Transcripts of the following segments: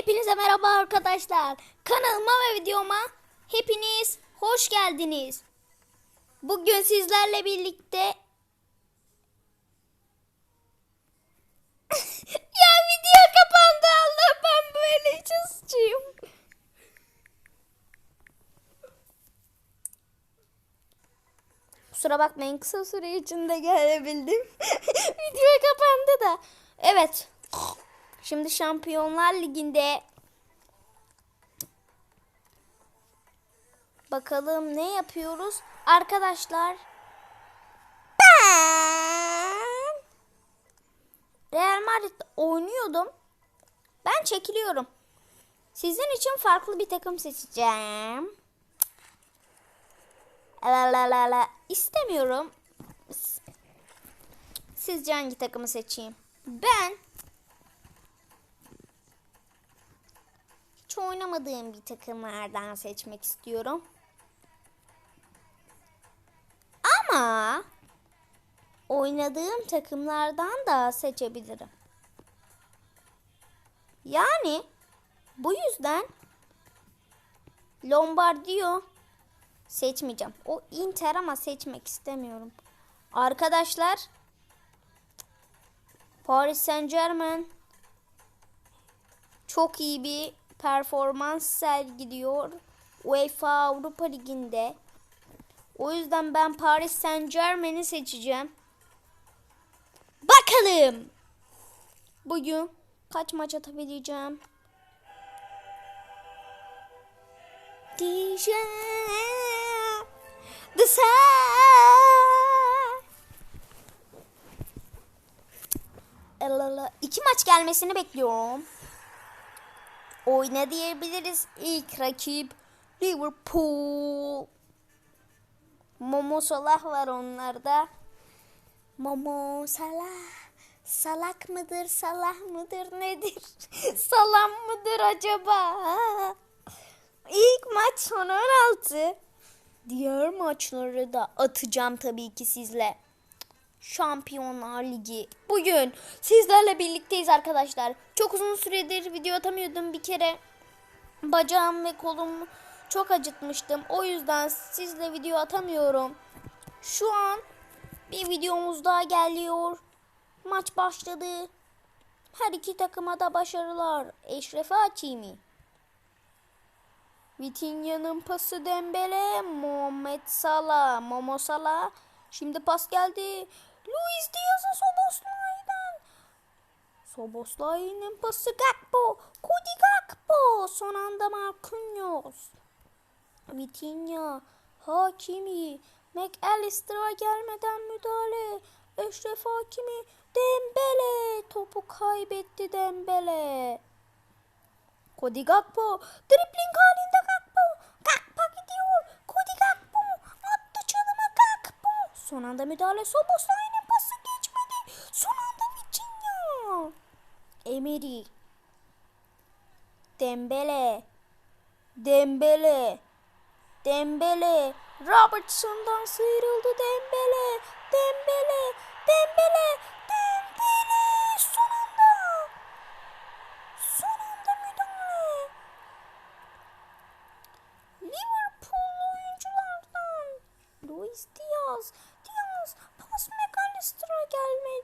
Hepinize merhaba arkadaşlar. Kanalıma ve videoma hepiniz hoş geldiniz. Bugün sizlerle birlikte Ya video kapandı Allah ben böyle çalışacağım. Kusura bakmayın kısa süre içinde gelebildim. video kapandı da. Evet. Şimdi Şampiyonlar Ligi'nde bakalım ne yapıyoruz? Arkadaşlar ben Real Madrid oynuyordum. Ben çekiliyorum. Sizin için farklı bir takım seçeceğim. La. İstemiyorum. Sizce hangi takımı seçeyim? Ben hiç oynamadığım bir takımlardan seçmek istiyorum. Ama oynadığım takımlardan da seçebilirim. Yani bu yüzden Lombardio seçmeyeceğim. O Inter ama seçmek istemiyorum. Arkadaşlar Paris Saint Germain çok iyi bir performans sergiliyor UEFA Avrupa Ligi'nde. O yüzden ben Paris Saint Germain'i seçeceğim. Bakalım. Bugün kaç maç atabileceğim? Diyeceğim. The. Elala. İki maç gelmesini bekliyorum. Oyna diyebiliriz. İlk rakip Liverpool. Momo Salah var onlarda. Momo Salah. Salak mıdır, salah mıdır, nedir? Salam mıdır acaba? İlk maç son 16. Diğer maçları da atacağım tabii ki sizle. Şampiyonlar Ligi. Bugün sizlerle birlikteyiz arkadaşlar. Çok uzun süredir video atamıyordum bir kere. Bacağım ve kolumu çok acıtmıştım. O yüzden sizle video atamıyorum. Şu an bir videomuz daha geliyor. Maç başladı. Her iki takıma da başarılar. Eşref Hakimi. Vitinha'nın pası Dembele. Muhammed Salah. Momo Salah. Şimdi pas geldi. Luis Diaz'a Soboslai'den. Soboslai'nin pası Gakpo. Cody Gakpo. Son anda Marquinhos. Vitinha. Hakimi. McAllister'a gelmeden müdahale. Eşref Hakimi. Dembele. Topu kaybetti Dembele. Cody Gakpo. Dribling halinde Gakpo. Gakpo gidiyor. Cody Gakpo. Attı çalıma Gakpo. Son anda müdahale. Soboslai'nin Emery. Dembele. Dembele. Dembele. Robertson'dan sıyrıldı Dembele. Dembele. Dembele. Dembele. Son anda. Son anda müdahale. Liverpool oyunculardan. Luis Diaz. Diaz. Pas McAllister'a gelme.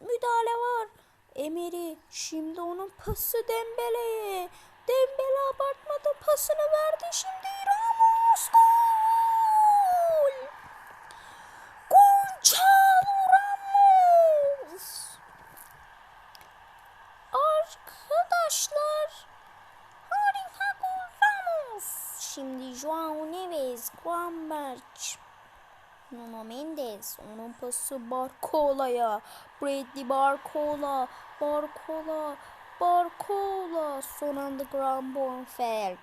Müdahale var. Emery. Şimdi onun pası Dembele'ye. Dembele abartmadı pasını verdi. Şimdi Ramos. Gol. Gonçalo Ramos. Arkadaşlar. Harika gol Ramos. Şimdi Joao Neves. Guamberch. Nuno Mendes. Onun pası Barcola'ya. Bradley Barcola. Barcola. Barcola. Son anda Graham Bonfeld.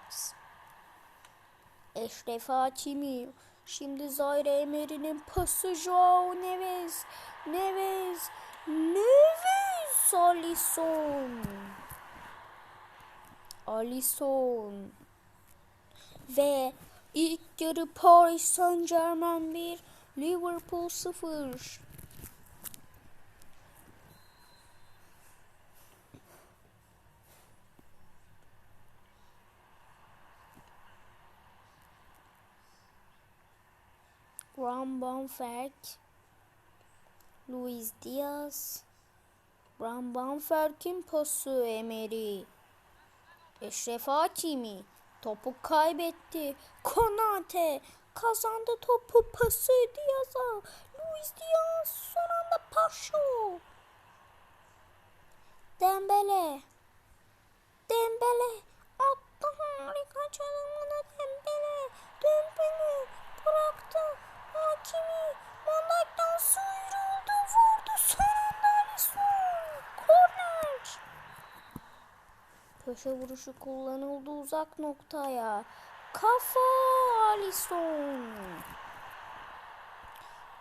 Eşref Hakimi. Şimdi Zaire Emery'nin pası Joao Neves. Neves. Neves. Alisson. Alisson. Ve ilk yarı Paris Saint Germain 1, Liverpool 0. Ron Bonfert, Luis Diaz, Ron Bonfert'in pası Emery, Eşref Hakimi, topu kaybetti, Konate, kazandı topu pası Diaz'a. Luis Diaz son anda Paşo. Dembele. Dembele attı harika çalımını Dembele. Dembele bıraktı. Hakimi Van Dijk'tan sıyrıldı vurdu son anda Alisson. Korner. Köşe vuruşu kullanıldı uzak noktaya. Kafa Alisson.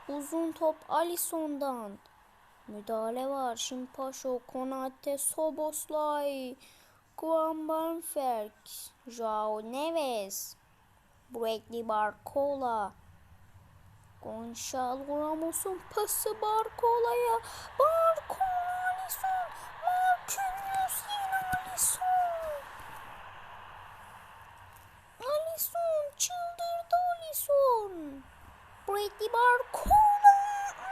Uzun top Alisson'dan. Müdahale var. Şimdi Paşo, Konate, Soboslay, Guan Banferk, Joao Neves, Bradley Barcola, Gonçalo Ramos'un pası Barcola'ya. Barcola Alisson, Marquinhos yine Alisson. Alisson çıldırdı Alisson. Bradley Barcola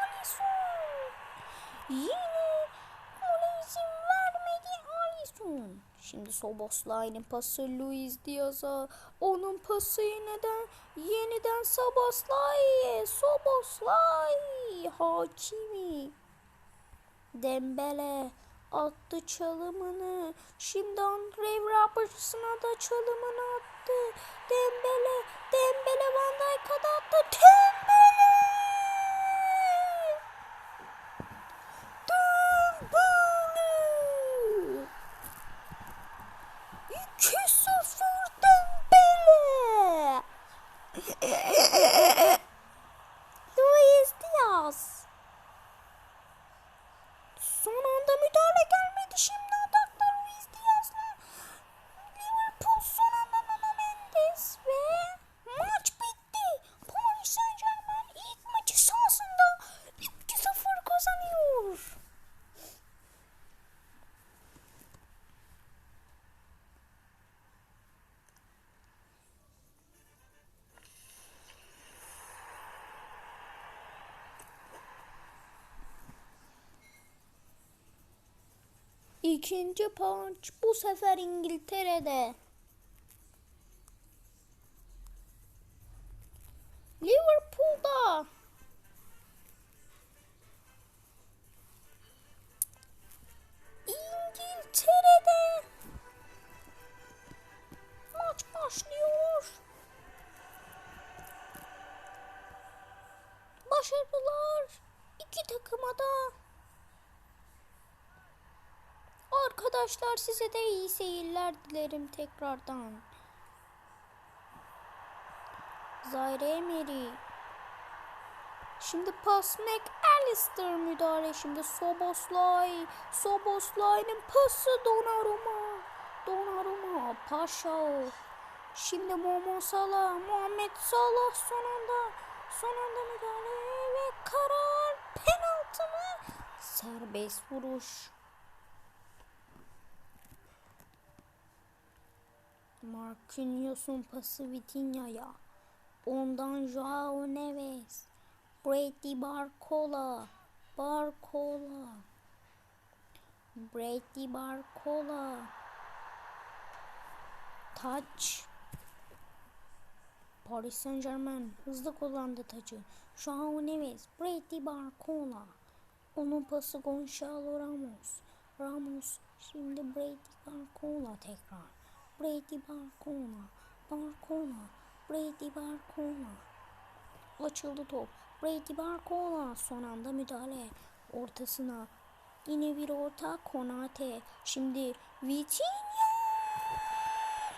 Alisson. Yine ona izin vermedi Alisson. Şimdi Soboslai'nin pası Luis Diaz'a. Onun pası yeniden yeniden Soboslai. Soboslai. Hakimi. Dembele attı çalımını. Şimdi Andre Robertson'a da çalımını attı. Dembele, Dembele Van Dijk'a da attı. Dembele! Dembele! 2-0 Dembele! Luis Diaz. Son anda müdahale gelmedi. Şimdi atakta Luis Diaz'la Liverpool son anda Nuno Mendes ve maç bitti. Paris Saint Germain ilk maçı sahasında 2-0 kazanıyor. İkinci punch bu sefer İngiltere'de. Liverpool'da. İngiltere'de. Maç başlıyor. Başarılar iki takıma da. Arkadaşlar size de iyi seyirler dilerim tekrardan. Zaire Emery. Şimdi pas McAllister müdahale. Şimdi Soboslay. Soboslay'ın pası Donnarumma. Donnarumma. Paşa. Şimdi Momo Salah. Muhammed Salah son anda. Son anda müdahale ve karar. Penaltı mı? Serbest vuruş. Marquinhos'un pası Vitinha'ya. Ondan Joao Neves. Brady Barcola. Barcola. Brady Barcola. Taç. Paris Saint Germain hızlı kullandı tacı. Joao Neves. Brady Barcola. Onun pası Gonçalo Ramos. Ramos şimdi Brady Barcola tekrar. Brady Barcola. Barcola. Brady Barcola. Açıldı top. Brady Barcola son anda müdahale. Ortasına. Yine bir orta Konate. Şimdi Vitinha.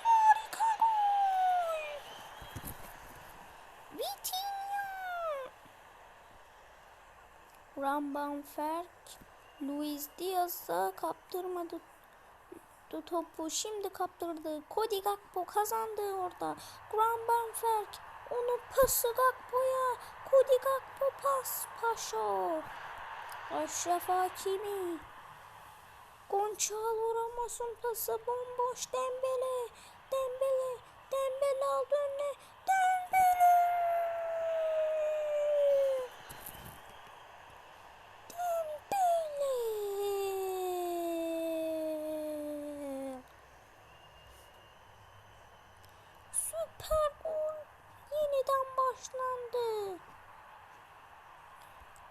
Harika gol. Vitinha. Ramban. Luis Diaz'a kaptırmadı kaptı topu. Şimdi kaptırdı. Cody Gakpo kazandı orada. Graham Benferk. Onun pası Gakpo'ya. Cody Gakpo pas. Paşo. Aşraf Hakimi. Gonçalo Ramos'un pası bomboş. Dembele. Dembele. Dembele aldı önüne.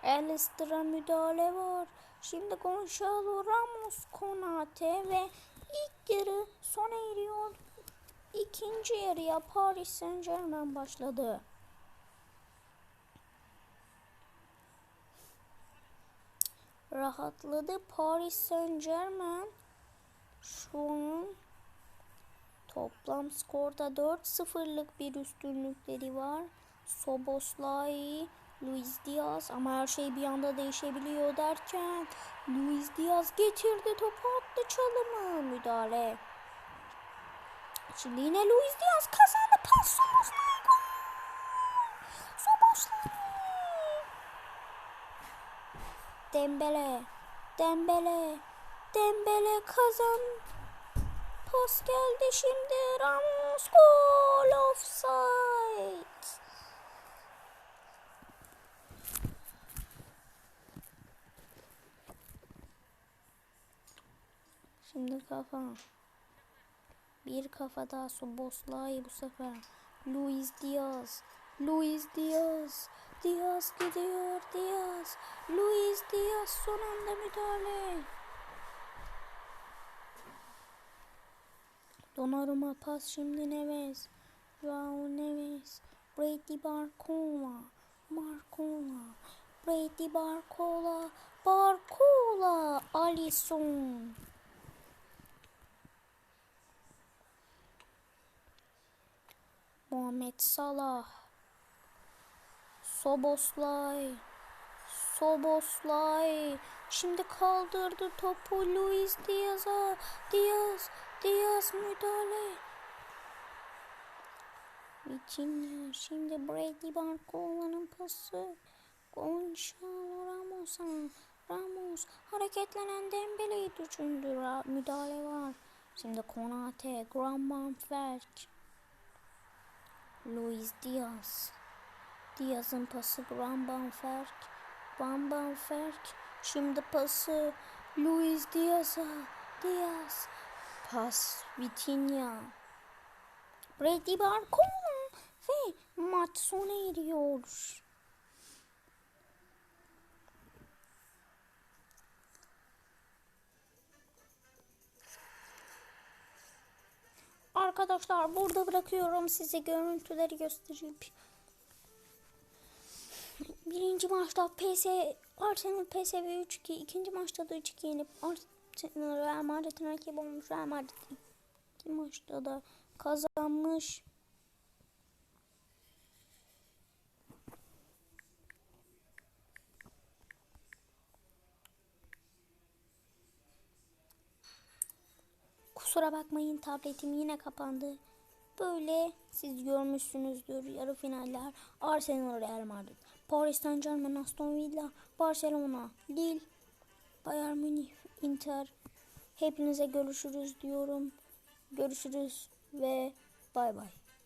Alistair'a müdahale var. Şimdi Gonçalo Ramos, Konate ve ilk yarı sona eriyor. İkinci yarıya Paris Saint Germain başladı. Rahatladı Paris Saint Germain. Şu an toplam skorda 4-0'lık bir üstünlükleri var. Soboslai, Luis Diaz ama her şey bir anda değişebiliyor derken Luis Diaz getirdi topu attı çalımı müdahale. Şimdi yine Luis Diaz kazandı pas Soboslai gol. Soboslai. Dembele, Dembele, Dembele kazan. Pas geldi şimdi Ramos gol offside. Şimdi kafa. Bir kafa daha Soboslai bu sefer. Luis Diaz. Luis Diaz. Diaz gidiyor. Diaz. Luis Diaz son anda müdahale. Donnarumma pas şimdi Neves. Joao Neves. Brady Barcola. Barcola. Brady Barcola. Barcola. Alisson. Muhammed Salah. Soboslay. Soboslay. Şimdi kaldırdı topu Luis Diaz'a. Diaz. Diaz müdahale. Vitinha. Şimdi Brady Barcola'nın pası. Gonçalo Ramos'a. Ramos hareketlenen Dembele'yi düşündü. Müdahale var. Şimdi Konate, Gravenberch. Luis Diaz. Diaz'ın pası Gravenberch. Gravenberch. Şimdi pası Luis Diaz'a. Diaz. Pas Vitinha. Brady Barcola ve maç sona eriyor. Arkadaşlar burada bırakıyorum size görüntüleri gösterip. Birinci maçta PS Arsenal PSV 3-2, ikinci maçta da 3-2 yenip Arsenal Real Madrid'in rakibi olmuş. Real Madrid iki maçta da kazanmış. Kusura bakmayın tabletim yine kapandı. Böyle siz görmüşsünüzdür yarı finaller Arsenal Real Madrid, Paris Saint Germain, Aston Villa, Barcelona, Lille, Bayern Münih, Inter. Hepinize görüşürüz diyorum. Görüşürüz ve bay bay.